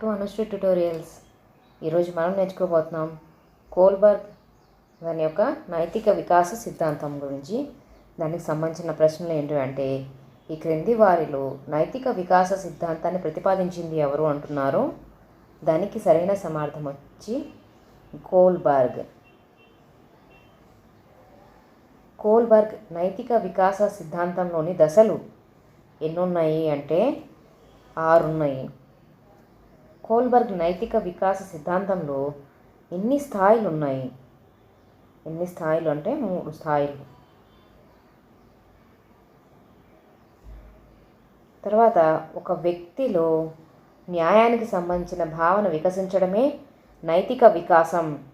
To Anusri tutorials ఈరోజు మనం నేర్చుకోబోతున్నాం Kohlberg దాని యొక్క నైతిక వికాస సిద్ధాంతం గురించి. దానికి సంబంధించిన ప్రశ్నలు ఏంటి అంటే ఈ క్రింది వారిలో నైతిక వికాస సిద్ధాంతాన్ని ప్రతిపాదించింది ఎవరు అంటున్నారు? దానికి సరైన సమార్థం వచ్చి కోల్బర్గ్. కోల్బర్గ్ నైతిక వికాస సిద్ధాంతంలోని దశలు ఎన్నున్నాయి అంటే ఆరున్నాయి. కోల్బర్గ్ నైతిక వికాస సిద్ధాంతంలో ఎన్ని స్థాయిలు ఉన్నాయి ఎన్ని స్థాయిలు అంటే మూడు స్థాయిలు. తర్వాత ఒక వ్యక్తిలో న్యాయానికి సంబంధించిన భావన వికసించడమే నైతిక వికాసం.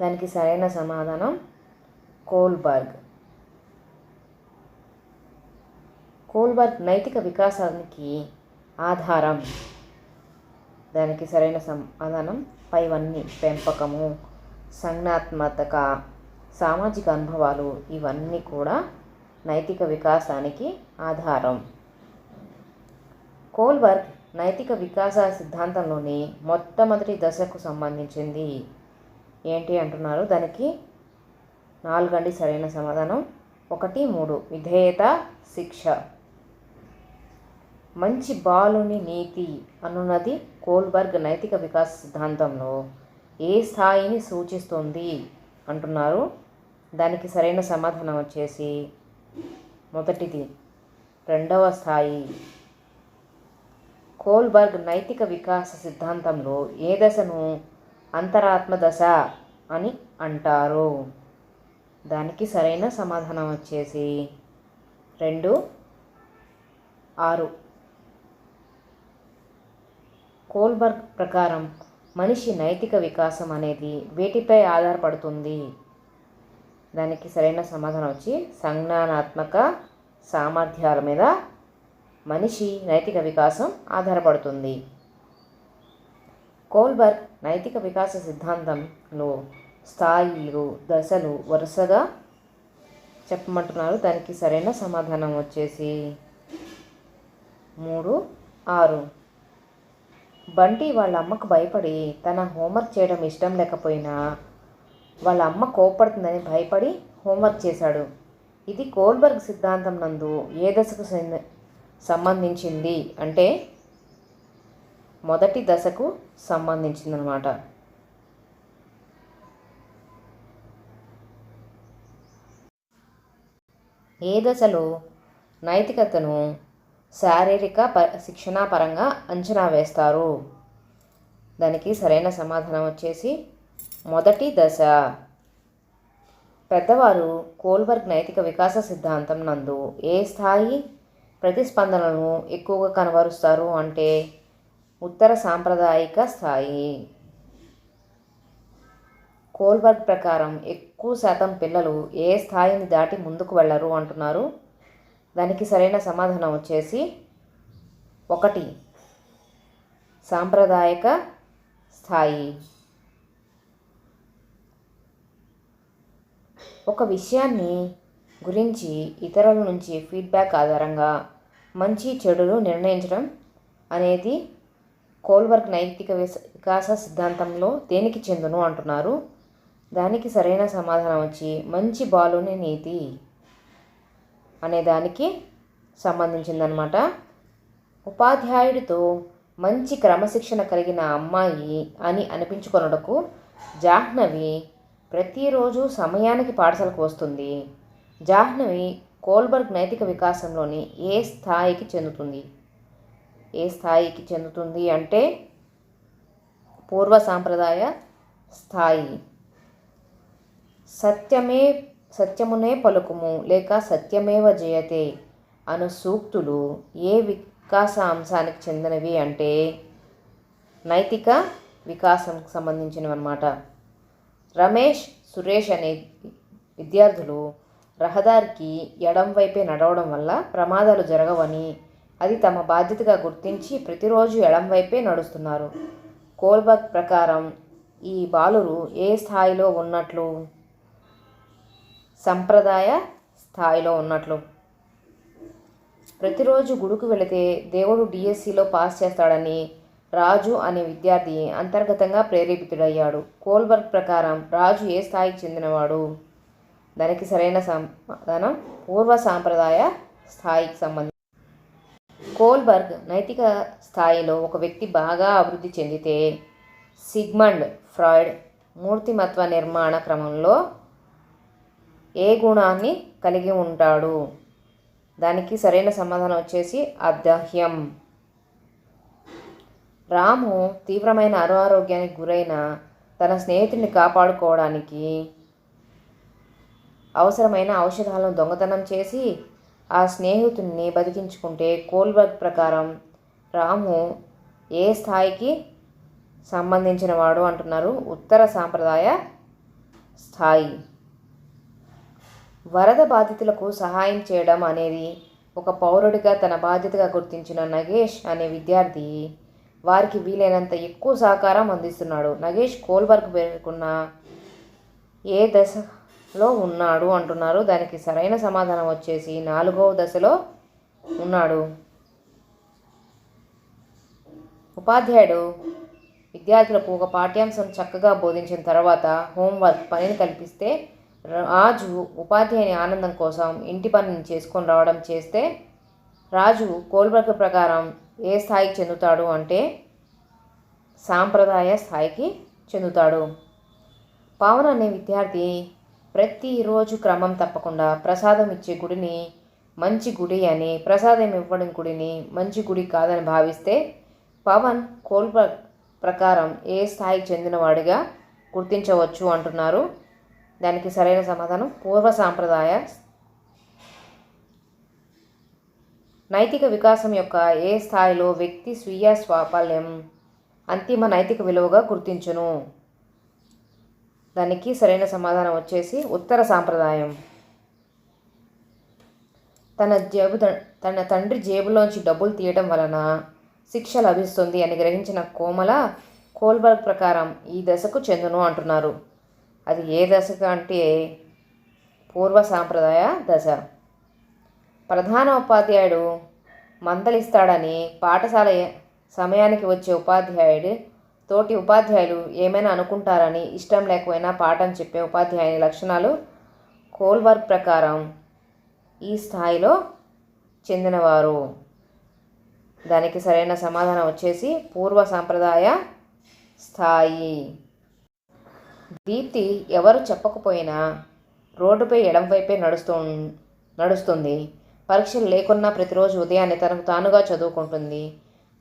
దానికి సరైన సమాధానం కోల్బర్గ్. కోల్బర్గ్ నైతిక వికాసానికి ఆధారం. దానికి సరైన సమాధానం పైవన్నీ పెంపకము సంజ్ఞాత్మక సామాజిక అనుభవాలు ఇవన్నీ కూడా నైతిక వికాసానికి ఆధారం. కోల్బర్గ్ నైతిక వికాస సిద్ధాంతంలోని మొట్టమొదటి దశకు సంబంధించింది ఏంటి అంటున్నారు? దానికి నాలుగండి సరైన సమాధానం. ఒకటి మూడు విధేయత శిక్ష. మంచి బాలుని నీతి అనున్నది కోల్బర్గ్ నైతిక వికాస సిద్ధాంతంలో. ఏ స్థాయిని సూచిస్తుంది? అంటున్నారు. దానికి సరైన సమాధానం వచ్చేసి మొదటిది రెండవ స్థాయి. కోల్బర్గ్ నైతిక వికాస సిద్ధాంతంలో ఏ దశను అంతరాత్మ దశ అని అంటారు? దానికి సరైన సమాధానం వచ్చేసి రెండు ఆరు. కోల్బర్గ్ ప్రకారం మనిషి నైతిక వికాసం అనేది వేటిపై ఆధారపడుతుంది? దానికి సరైన సమాధానం వచ్చి సంజ్ఞానాత్మక సామర్థ్యాల మీద మనిషి నైతిక వికాసం ఆధారపడుతుంది. కోల్బర్గ్ నైతిక వికాస సిద్ధాంతంలో స్థాయిలు దశలు వరుసగా చెప్పమంటున్నారు. దానికి సరైన సమాధానం వచ్చేసి మూడు ఆరు. బంటి వాళ్ళ అమ్మకు భయపడి తన హోంవర్క్ చేయడం ఇష్టం లేకపోయినా వాళ్ళ అమ్మ కోపడుతుందని భయపడి హోంవర్క్ చేశాడు. ఇది కోల్బర్గ్ సిద్ధాంతం నందు ఏ దశకు సంబంధించింది అంటే మొదటి దశకు సంబంధించిందనమాట ఏ దశలో నైతికతను శారీరక ప శిక్షణ పరంగా అంచనా వేస్తారు. దానికి సరైన సమాధానం వచ్చేసి మొదటి దశ. పెద్దవారు కోల్బర్గ్ నైతిక వికాస సిద్ధాంతం నందు ఏ స్థాయి ప్రతిస్పందనలను ఎక్కువగా కనబరుస్తారు అంటే ఉత్తర సాంప్రదాయిక స్థాయి. కోల్బర్గ్ ప్రకారం ఎక్కువ శాతం పిల్లలు ఏ స్థాయిని దాటి ముందుకు వెళ్ళరు అంటున్నారు. దానికి సరైన సమాధానం వచ్చేసి ఒకటి. సాంప్రదాయక స్థాయి. ఒక విషయాన్ని గురించి ఇతరుల నుంచి ఫీడ్బ్యాక్ ఆధారంగా మంచి చెడులు నిర్ణయించడం అనేది కోల్వర్క్ నైతిక వికాస సిద్ధాంతంలో దేనికి చెందును అంటున్నారు? దానికి సరైన సమాధానం వచ్చి మంచి బాలుని నీతి. అనే దానికి సంబంధించిందనమాట ఉపాధ్యాయుడితో మంచి క్రమశిక్షణ కలిగిన అమ్మాయి అని అనిపించుకొనుటకు జాహ్నవి ప్రతిరోజు సమయానికి పాఠశాలకు వస్తుంది. జాహ్నవి కోల్బర్గ్ నైతిక వికాసంలోని ఏ స్థాయికి చెందుతుంది? ఏ స్థాయికి చెందుతుంది అంటే పూర్వ సాంప్రదాయ స్థాయి. సత్యమే సత్యమునే పలుకుము లేక సత్యమేవ జయతే? అను సూక్తులు ఏ వికాస అంశానికి చెందినవి అంటే నైతిక వికాసం సంబంధించినవి అన్నమాట రమేష్ సురేష్ అనే విద్యార్థులు రహదారికి ఎడం వైపే నడవడం వల్ల ప్రమాదాలు జరగవని అది తమ బాధ్యతగా గుర్తించి ప్రతిరోజు ఎడం వైపే నడుస్తున్నారు. కోల్బర్గ్ ప్రకారం ఈ బాలురు ఏ స్థాయిలో ఉన్నట్లు? సంప్రదాయ స్థాయిలో ఉన్నట్లు. ప్రతిరోజు గుడికి వెళితే దేవుడు డిఎస్సిలో పాస్ చేస్తాడని రాజు అనే విద్యార్థి అంతర్గతంగా ప్రేరేపితుడయ్యాడు. కోల్బర్గ్ ప్రకారం రాజు ఏ స్థాయికి చెందినవాడు? దానికి సరైన సమాధానం పూర్వ సాంప్రదాయ స్థాయికి సంబంధించి. కోల్బర్గ్ నైతిక స్థాయిలో ఒక వ్యక్తి బాగా అభివృద్ధి చెందితే సిగ్మండ్ ఫ్రాయిడ్ మూర్తిమత్వ నిర్మాణ క్రమంలో ఏ గుణాన్ని కలిగి ఉంటాడు? దానికి సరైన సమాధానం వచ్చేసి అదహ్యం రాము తీవ్రమైన అనారోగ్యానికి గురైన తన స్నేహితుడిని కాపాడుకోవడానికి అవసరమైన ఔషధాలను దొంగతనం చేసి ఆ స్నేహితుడిని బతికించుకుంటే కోల్బర్గ్ ప్రకారం రాము ఏ స్థాయికి సంబంధించిన వాడు అంటున్నారు ఉత్తర సాంప్రదాయ స్థాయి. వరద బాధితులకు సహాయం చేయడం అనేది ఒక పౌరుడిగా తన బాధ్యతగా గుర్తించిన నగేష్ అనే విద్యార్థి. వారికి వీలైనంత ఎక్కువ సహకారం అందిస్తున్నాడు. నగేష్ కోల్బర్గ్ పేర్కొన్న ఏ దశలో ఉన్నాడు అంటున్నారు. దానికి సరైన సమాధానం వచ్చేసి నాలుగవ దశలో ఉన్నాడు. ఉపాధ్యాయుడు విద్యార్థులకు ఒక పాఠ్యాంశం చక్కగా బోధించిన తర్వాత హోంవర్క్ పనిని కల్పిస్తే రాజు ఉపాధ్యాయుని ఆనందం కోసం ఇంటి పనిని చేసుకొని రావడం చేస్తే రాజు కోల్బర్గ్ ప్రకారం ఏ స్థాయికి చెందుతాడు అంటే సాంప్రదాయ స్థాయికి చెందుతాడు. పవన్ అనే విద్యార్థి ప్రతిరోజు క్రమం తప్పకుండా ప్రసాదం ఇచ్చే గుడిని మంచి గుడి అని ప్రసాదం ఇవ్వడం గుడిని మంచి గుడి కాదని భావిస్తే పవన్ కోల్బర్గ్ ప్రకారం ఏ స్థాయికి చెందినవాడిగా గుర్తించవచ్చు అంటున్నారు దానికి సరైన సమాధానం పూర్వ సాంప్రదాయ నైతిక వికాసం యొక్క ఏ స్థాయిలో వ్యక్తి స్వీయ స్వాపల్యం అంతిమ నైతిక విలువగా గుర్తించును. దానికి సరైన సమాధానం వచ్చేసి ఉత్తర సాంప్రదాయం. తన జేబు తన తండ్రి జేబులోంచి డబ్బులు తీయడం వలన శిక్ష లభిస్తుంది అని గ్రహించిన కోమల కోల్బర్గ్ ప్రకారం ఈ దశకు చెందును అంటున్నారు. అది ఏ దశకు అంటే పూర్వ సాంప్రదాయ దశ. ప్రధాన ఉపాధ్యాయుడు మందలిస్తాడని పాఠశాల సమయానికి వచ్చే ఉపాధ్యాయుడు తోటి ఉపాధ్యాయులు ఏమైనా అనుకుంటారని ఇష్టం లేకపోయినా పాఠం చెప్పే ఉపాధ్యాయుని లక్షణాలు కోల్వర్క్ ప్రకారం ఈ స్థాయిలో చెందినవారు. దానికి సరైన సమాధానం వచ్చేసి పూర్వ సాంప్రదాయ స్థాయి. దీప్తి ఎవరు చెప్పకపోయినా రోడ్డుపై ఎడంవైపే నడుస్తూ నడుస్తుంది. పరీక్షలు లేకున్నా ప్రతిరోజు ఉదయాన్నే తనకు తానుగా చదువుకుంటుంది.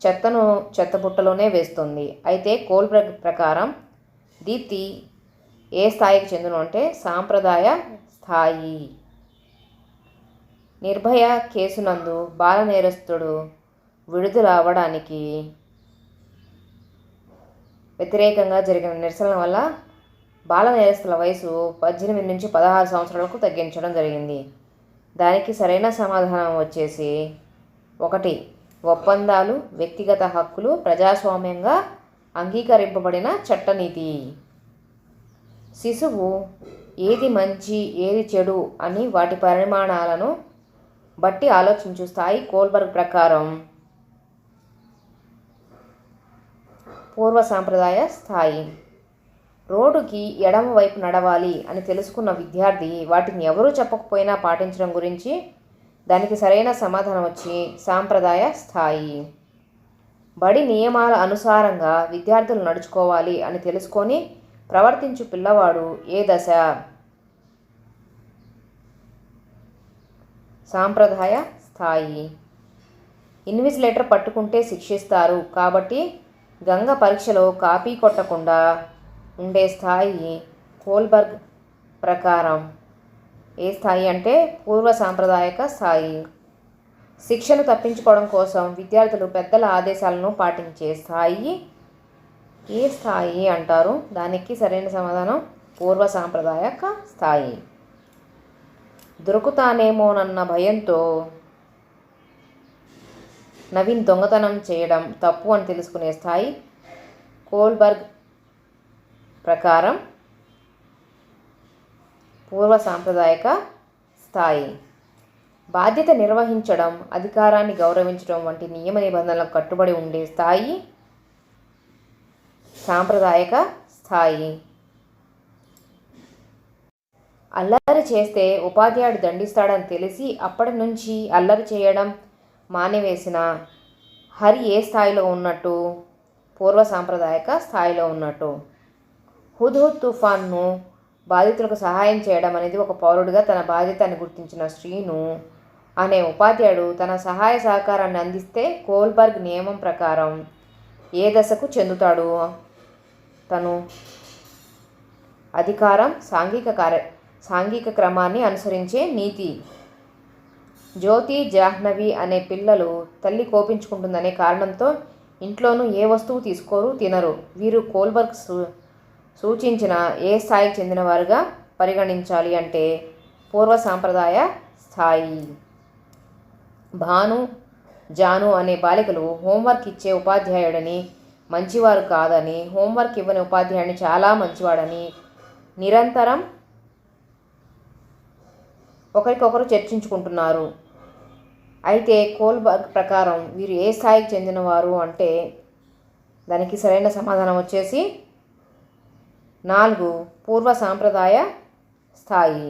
చెత్తను చెత్తబుట్టలోనే వేస్తుంది. అయితే కోల్ ప్రకారం దీప్తి ఏ స్థాయికి చెందును అంటే సాంప్రదాయ స్థాయి. నిర్భయ కేసునందు బాల నేరస్తుడు విడుదల అవ్వడానికి వ్యతిరేకంగా జరిగిన నిరసన వల్ల బాల నేరస్తుల వయసు పద్దెనిమిది నుంచి పదహారు సంవత్సరాలకు తగ్గించడం జరిగింది. దానికి సరైన సమాధానం వచ్చేసి ఒకటి ఒప్పందాలు వ్యక్తిగత హక్కులు ప్రజాస్వామ్యంగా అంగీకరింపబడిన చట్టనీతి. శిశువు ఏది మంచి ఏది చెడు అని వాటి పరిమాణాలను బట్టి ఆలోచించు స్థాయి కోల్బర్గ్ ప్రకారం. పూర్వ సాంప్రదాయ స్థాయి. రోడ్డుకి ఎడమ వైపు నడవాలి అని తెలుసుకున్న విద్యార్థి వాటిని ఎవరూ చెప్పకపోయినా పాటించడం గురించి దానికి సరైన సమాధానం వచ్చి సాంప్రదాయ స్థాయి. బడి నియమాల అనుసారంగా విద్యార్థులు నడుచుకోవాలి అని తెలుసుకొని ప్రవర్తించు పిల్లవాడు ఏ దశ? సాంప్రదాయ స్థాయి. ఇన్విజిలేటర్ పట్టుకుంటే శిక్షిస్తారు కాబట్టి గంగ పరీక్షలో కాపీ కొట్టకుండా ఉండే స్థాయి కోల్బర్గ్ ప్రకారం. ఏ స్థాయి అంటే పూర్వ సాంప్రదాయక స్థాయి. శిక్షను తప్పించుకోవడం కోసం విద్యార్థులు పెద్దల ఆదేశాలను పాటించే స్థాయి ఏ స్థాయి అంటారు? దానికి సరైన సమాధానం పూర్వ సాంప్రదాయక స్థాయి. దొరుకుతానేమోనన్న భయంతో నవీన్ దొంగతనం చేయడం తప్పు అని తెలుసుకునే స్థాయి కోల్బర్గ్ ప్రకారం పూర్వ సాంప్రదాయక స్థాయి. బాధ్యత నిర్వహించడం అధికారాన్ని గౌరవించడం వంటి నియమ నిబంధనలకు కట్టుబడి ఉండే స్థాయి సాంప్రదాయక స్థాయి. అల్లరి చేస్తే ఉపాధ్యాయుడు దండిస్తాడని తెలిసి అప్పటి నుంచి అల్లరి చేయడం మానివేసిన హరి ఏ స్థాయిలో ఉన్నట్టు పూర్వ సాంప్రదాయక స్థాయిలో ఉన్నట్టు. హుద్హుద్ తుఫాన్ను బాధితులకు సహాయం చేయడం అనేది ఒక పౌరుడిగా తన బాధ్యత అని గుర్తించిన శ్రీను అనే ఉపాధ్యాయుడు తన సహాయ సహకారాన్ని అందిస్తే కోల్బర్గ్ నియమం ప్రకారం ఏ దశకు చెందుతాడు? తను అధికారం సాంఘిక కార్య సాంఘిక క్రమాన్ని అనుసరించే నీతి. జ్యోతి జాహ్నవి అనే పిల్లలు తల్లి కోపించుకుంటుందనే కారణంతో ఇంట్లోనూ ఏ వస్తువు తీసుకోరు తినరు. వీరు కోల్బర్గ్ సూచించిన ఏ స్థాయికి చెందినవారుగా పరిగణించాలి అంటే పూర్వ సాంప్రదాయ స్థాయి. భాను జాను అనే బాలికలు హోంవర్క్ ఇచ్చే ఉపాధ్యాయుడని మంచివారు కాదని హోంవర్క్ ఇవ్వని ఉపాధ్యాయుడిని చాలా మంచివాడని నిరంతరం ఒకరికొకరు చర్చించుకుంటున్నారు. అయితే కోల్బర్గ్ ప్రకారం వీరు ఏ స్థాయికి చెందినవారు అంటే దానికి సరైన సమాధానం వచ్చేసి నాలుగు పూర్వ సాంప్రదాయ స్థాయి.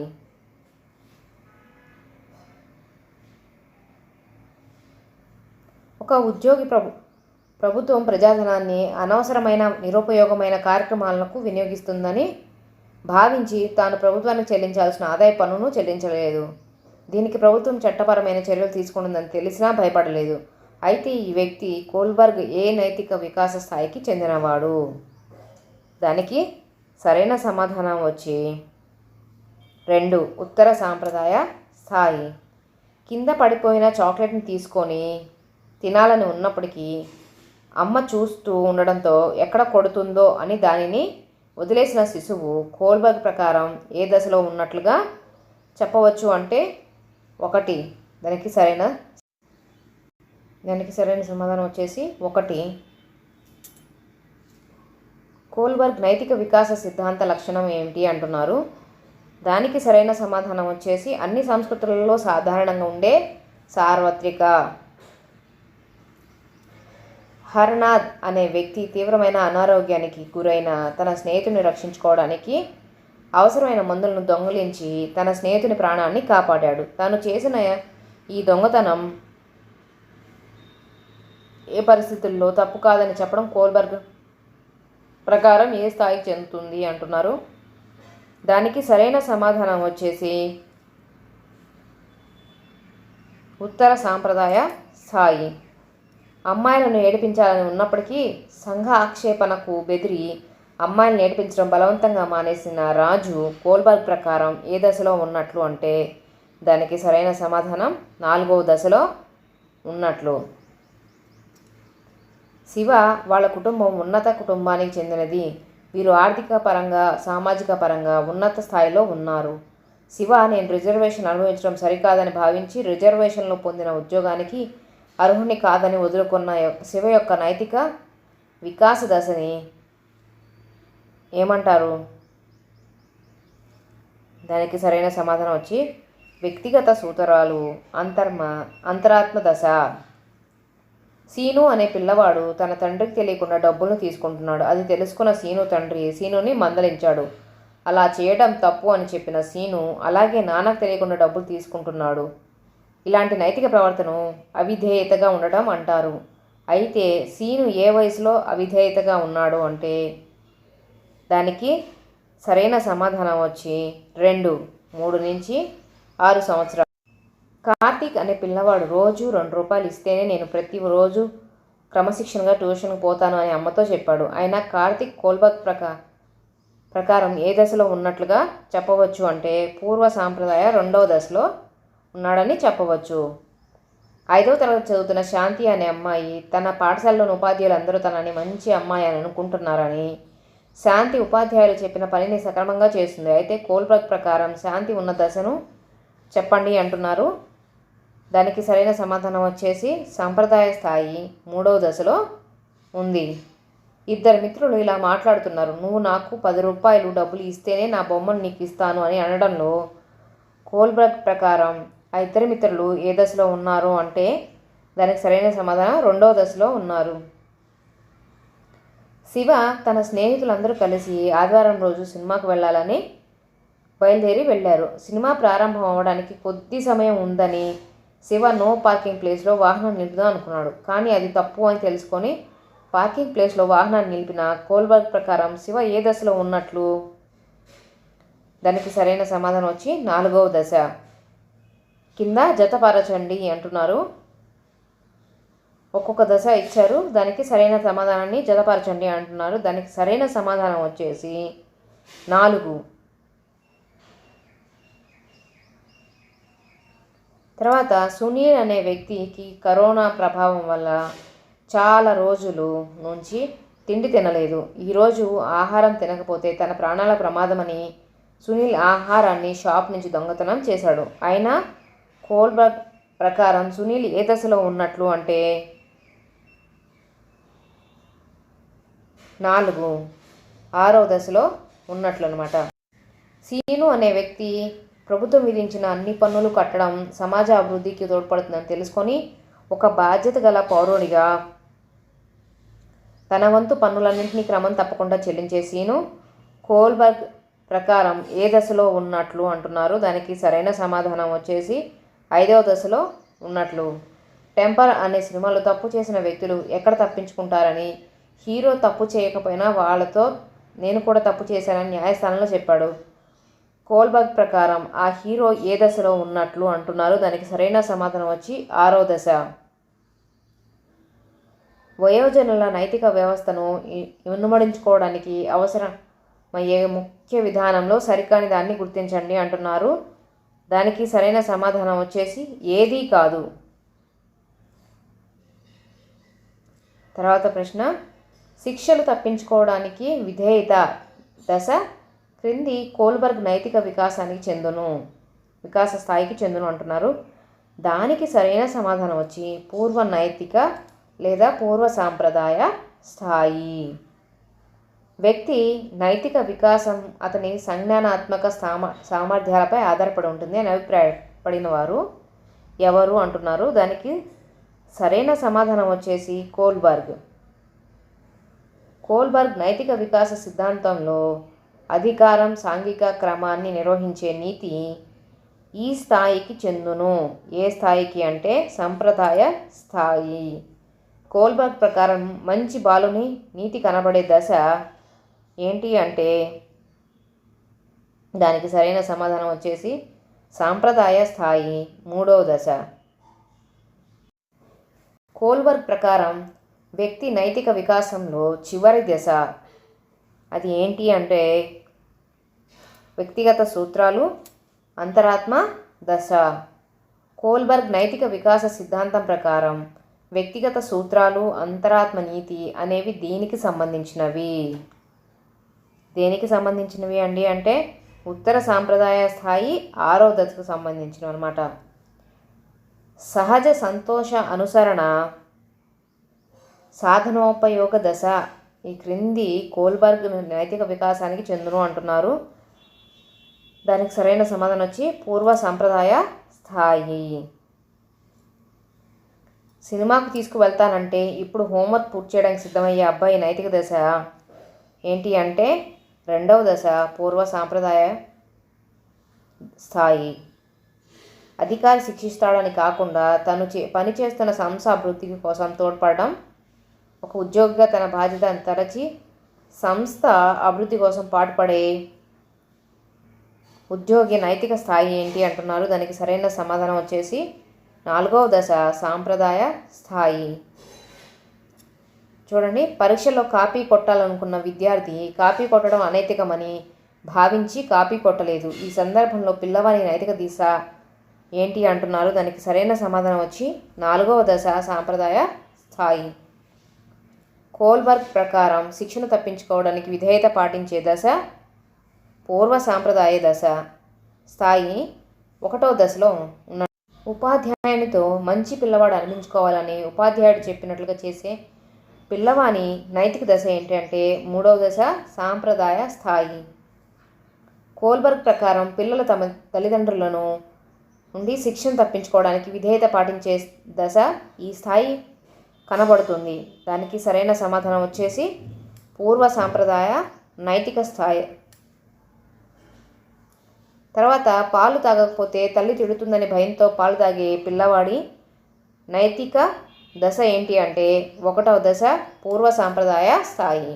ఒక ఉద్యోగి ప్రభు ప్రభుత్వం ప్రజాధనాన్ని అనవసరమైన నిరుపయోగమైన కార్యక్రమాలకు వినియోగిస్తుందని భావించి తాను ప్రభుత్వానికి చెల్లించాల్సిన ఆదాయ పన్నును చెల్లించలేదు. దీనికి ప్రభుత్వం చట్టపరమైన చర్యలు తీసుకుంటుందని తెలిసినా భయపడలేదు. అయితే ఈ వ్యక్తి కోల్బర్గ్ ఏ నైతిక వికాస స్థాయికి చెందినవాడు? దానికి సరైన సమాధానం వచ్చి రెండు ఉత్తర సాంప్రదాయ స్థాయి. కింద పడిపోయిన చాక్లెట్ని తీసుకొని తినాలని ఉన్నప్పటికీ అమ్మ చూస్తూ ఉండడంతో ఎక్కడ కొడుతుందో అని దానిని వదిలేసిన శిశువు కోల్బర్గ్ ప్రకారం ఏ దశలో ఉన్నట్లుగా చెప్పవచ్చు అంటే ఒకటి దానికి సరైన దానికి సరైన సమాధానం వచ్చేసి ఒకటి. కోల్బర్గ్ నైతిక వికాస సిద్ధాంత లక్షణం ఏమిటి అంటున్నారు? దానికి సరైన సమాధానం వచ్చేసి అన్ని సంస్కృతులలో సాధారణంగా ఉండే సార్వత్రిక. హర్నాథ్ అనే వ్యక్తి తీవ్రమైన అనారోగ్యానికి గురైన తన స్నేహితుని రక్షించుకోవడానికి అవసరమైన మందులను దొంగిలించి తన స్నేహితుని ప్రాణాన్ని కాపాడాడు. తాను చేసిన ఈ దొంగతనం ఏ పరిస్థితుల్లో తప్పు కాదని చెప్పడం కోల్బర్గ్ ప్రకారం ఏ స్థాయికి చెందుతుంది అంటున్నారు. దానికి సరైన సమాధానం వచ్చేసి ఉత్తర సాంప్రదాయ స్థాయి. అమ్మాయిలను ఏడిపించాలని ఉన్నప్పటికీ సంఘ ఆక్షేపణకు బెదిరి అమ్మాయిలను ఏడిపించడం బలవంతంగా మానేసిన రాజు కోల్బర్గ్ ప్రకారం ఏ దశలో ఉన్నట్లు అంటే దానికి సరైన సమాధానం నాలుగవ దశలో ఉన్నట్లు. శివ వాళ్ళ కుటుంబం ఉన్నత కుటుంబానికి చెందినది. వీరు ఆర్థిక పరంగా సామాజిక పరంగా ఉన్నత స్థాయిలో ఉన్నారు. శివ నేను రిజర్వేషన్ అనుభవించడం సరికాదని భావించి రిజర్వేషన్లో పొందిన ఉద్యోగానికి అర్హుని కాదని వదులుకున్న శివ యొక్క నైతిక వికాస దశని ఏమంటారు? దానికి సరైన సమాధానం వచ్చి వ్యక్తిగత సూత్రాలు అంతర్మ అంతరాత్మ దశ. సీను అనే పిల్లవాడు తన తండ్రికి తెలియకుండా డబ్బులను తీసుకుంటున్నాడు. అది తెలుసుకున్న సీను తండ్రి సీనుని మందలించాడు. అలా చేయడం తప్పు అని చెప్పిన సీను అలాగే నాన్నకు తెలియకుండా డబ్బులు తీసుకుంటున్నాడు. ఇలాంటి నైతిక ప్రవర్తన అవిధేయతగా ఉండడం అంటారు. అయితే సీను ఏ వయసులో అవిధేయతగా ఉన్నాడు అంటే దానికి సరైన సమాధానం వచ్చి రెండు మూడు నుంచి ఆరు సంవత్సరాలు. కార్తీక్ అనే పిల్లవాడు రోజు రెండు రూపాయలు ఇస్తేనే నేను ప్రతి రోజు క్రమశిక్షణగా ట్యూషన్కి పోతాను అని అమ్మతో చెప్పాడు. అయినా కార్తీక్ కోల్బత్ ప్రకా ప్రకారం ఏ దశలో ఉన్నట్లుగా చెప్పవచ్చు అంటే పూర్వ సాంప్రదాయ రెండవ దశలో ఉన్నాడని చెప్పవచ్చు. ఐదవ తరగతి చదువుతున్న శాంతి అనే అమ్మాయి తన పాఠశాలలోని ఉపాధ్యాయులు అందరూ తనని మంచి అమ్మాయి అని అనుకుంటున్నారని శాంతి ఉపాధ్యాయులు చెప్పిన పనిని సక్రమంగా చేస్తుంది. అయితే కోల్బర్గ్ ప్రకారం శాంతి ఉన్న దశను చెప్పండి అంటున్నారు. దానికి సరైన సమాధానం వచ్చేసి సాంప్రదాయ స్థాయి మూడవ దశలో ఉంది. ఇద్దరు మిత్రులు ఇలా మాట్లాడుతున్నారు. నువ్వు నాకు పది రూపాయలు డబ్బులు ఇస్తేనే నా బొమ్మను నీకు ఇస్తాను అని అనడంలో కోల్బర్గ్ ప్రకారం ఆ ఇద్దరు మిత్రులు ఏ దశలో ఉన్నారు అంటే దానికి సరైన సమాధానం రెండవ దశలో ఉన్నారు. శివ తన స్నేహితులందరూ కలిసి ఆదివారం రోజు సినిమాకు వెళ్ళాలని బయలుదేరి వెళ్ళారు. సినిమా ప్రారంభం అవ్వడానికి కొద్ది సమయం ఉందని శివ నో పార్కింగ్ ప్లేస్లో వాహనం నిలుపుదాం అనుకున్నాడు. కానీ అది తప్పు అని తెలుసుకొని పార్కింగ్ ప్లేస్లో వాహనాన్ని నిలిపిన కోల్బర్గ్ ప్రకారం శివ ఏ దశలో ఉన్నట్లు? దానికి సరైన సమాధానం వచ్చి నాలుగవ దశ. కింద జతపరచండి అంటున్నారు. ఒక్కొక్క దశ ఇచ్చారు. దానికి సరైన సమాధానాన్ని జతపరచండి అంటున్నారు. దానికి సరైన సమాధానం వచ్చేసి నాలుగు. తర్వాత సునీల్ అనే వ్యక్తికి కరోనా ప్రభావం వల్ల చాలా రోజులు నుంచి తిండి తినలేదు. ఈరోజు ఆహారం తినకపోతే తన ప్రాణాల ప్రమాదమని సునీల్ ఆహారాన్ని షాప్ నుంచి దొంగతనం చేశాడు. అయినా కోల్బర్గ్ ప్రకారం సునీల్ ఏ దశలో ఉన్నట్లు అంటే నాలుగు ఆరో దశలో ఉన్నట్లు అనమాట సీను అనే వ్యక్తి ప్రభుత్వం విధించిన అన్ని పన్నులు కట్టడం సమాజ అభివృద్ధికి తోడ్పడుతుందని తెలుసుకొని ఒక బాధ్యత గల పౌరుడిగా తన వంతు పన్నులన్నింటినీ క్రమం తప్పకుండా చెల్లించే సీను కోల్బర్గ్ ప్రకారం ఏ దశలో ఉన్నట్లు అంటున్నారు. దానికి సరైన సమాధానం వచ్చేసి ఐదవ దశలో ఉన్నట్లు. టెంపర్ అనే సినిమాలో తప్పు చేసిన వ్యక్తులు ఎక్కడ తప్పించుకుంటారని హీరో తప్పు చేయకపోయినా వాళ్ళతో నేను కూడా తప్పు చేశానని న్యాయస్థానంలో చెప్పాడు. కోల్బర్గ్ ప్రకారం ఆ హీరో ఏ దశలో ఉన్నట్లు అంటున్నారు. దానికి సరైన సమాధానం వచ్చి ఆరో దశ. వయోజనుల నైతిక వ్యవస్థను ఇనుమడించుకోవడానికి అవసరమయ్యే ముఖ్య విధానంలో సరికాని దాన్ని గుర్తించండి అంటున్నారు. దానికి సరైన సమాధానం వచ్చేసి ఏదీ కాదు. తర్వాత ప్రశ్న శిక్షలు తప్పించుకోవడానికి విధేయత దశ క్రింది కోల్బర్గ్ నైతిక వికాసానికి చెందును. వికాస స్థాయికి చెందును అంటున్నారు. దానికి సరైన సమాధానం వచ్చి పూర్వ నైతిక లేదా పూర్వ సాంప్రదాయ స్థాయి. వ్యక్తి నైతిక వికాసం అతని సంజ్ఞానాత్మక సామ సామర్థ్యాలపై ఆధారపడి ఉంటుంది అని అభిప్రాయపడిన వారు ఎవరు అంటున్నారు. దానికి సరైన సమాధానం వచ్చేసి కోల్బర్గ్. కోల్బర్గ్ నైతిక వికాస సిద్ధాంతంలో అధికారం సాంఘిక క్రమాన్ని నిర్వహించే నీతి ఈ స్థాయికి చెందును. ఏ స్థాయికి అంటే సంప్రదాయ స్థాయి. కోల్బర్గ్ ప్రకారం మంచి బాలుని నీతి కనబడే దశ ఏంటి అంటే దానికి సరైన సమాధానం వచ్చేసి సాంప్రదాయ స్థాయి మూడవ దశ. కోల్బర్గ్ ప్రకారం వ్యక్తి నైతిక వికాసంలో చివరి దశ. అది ఏంటి అంటే వ్యక్తిగత సూత్రాలు అంతరాత్మ దశ. కోల్బర్గ్ నైతిక వికాస సిద్ధాంతం ప్రకారం వ్యక్తిగత సూత్రాలు అంతరాత్మ నీతి అనేవి దీనికి సంబంధించినవి? దేనికి సంబంధించినవి అండి అంటే ఉత్తర సాంప్రదాయ స్థాయి ఆరో దశకు సంబంధించినవి అనమాట సహజ సంతోష అనుసరణ సాధనోపయోగ దశ. ఈ క్రింది కోల్బర్గ్ నైతిక వికాసానికి చెందును అంటున్నారు. దానికి సరైన సమాధానం వచ్చి పూర్వ సాంప్రదాయ స్థాయి. సినిమాకు తీసుకువెళ్తానంటే ఇప్పుడు హోంవర్క్ పూర్తి చేయడానికి సిద్ధమయ్యే అబ్బాయి నైతిక దశ ఏంటి అంటే రెండవ దశ పూర్వ సాంప్రదాయ స్థాయి. అధికారి శిక్షిస్తాడని కాకుండా తను చే పని చేస్తున్న సంస్థ అభివృద్ధి కోసం తోడ్పడడం ఒక ఉద్యోగిగా తన బాధ్యతను తరచి సంస్థ అభివృద్ధి కోసం పాటుపడే ఉద్యోగి నైతిక స్థాయి ఏంటి అంటున్నారు? దానికి సరైన సమాధానం వచ్చేసి నాలుగవ దశ సాంప్రదాయ స్థాయి. చూడండి పరీక్షలో కాపీ కొట్టాలనుకున్న విద్యార్థి కాపీ కొట్టడం అనైతికమని భావించి కాపీ కొట్టలేదు. ఈ సందర్భంలో పిల్లవాని నైతిక దిశ ఏంటి అంటున్నారు? దానికి సరైన సమాధానం వచ్చి నాలుగవ దశ సాంప్రదాయ స్థాయి. కోల్బర్గ్ ప్రకారం శిక్షను తప్పించుకోవడానికి విధేయత పాటించే దశ పూర్వ సాంప్రదాయ దశ స్థాయి ఒకటో దశలో ఉన్న ఉపాధ్యాయునితో మంచి పిల్లవాడు అనిపించుకోవాలని ఉపాధ్యాయుడు చెప్పినట్లుగా చేసే పిల్లవాని నైతిక దశ ఏంటంటే మూడవ దశ సాంప్రదాయ స్థాయి. కోల్బర్గ్ ప్రకారం పిల్లలు తమ తల్లిదండ్రులను నుండి శిక్షను తప్పించుకోవడానికి విధేయత పాటించే దశ ఈ స్థాయి కనబడుతుంది. దానికి సరైన సమాధానం వచ్చేసి పూర్వ సాంప్రదాయ నైతిక స్థాయి తర్వాత పాలు తాగకపోతే తల్లి తిడుతుందని భయంతో పాలు తాగే పిల్లవాడి నైతిక దశ ఏంటి అంటే ఒకటవ దశ పూర్వ సాంప్రదాయ స్థాయి.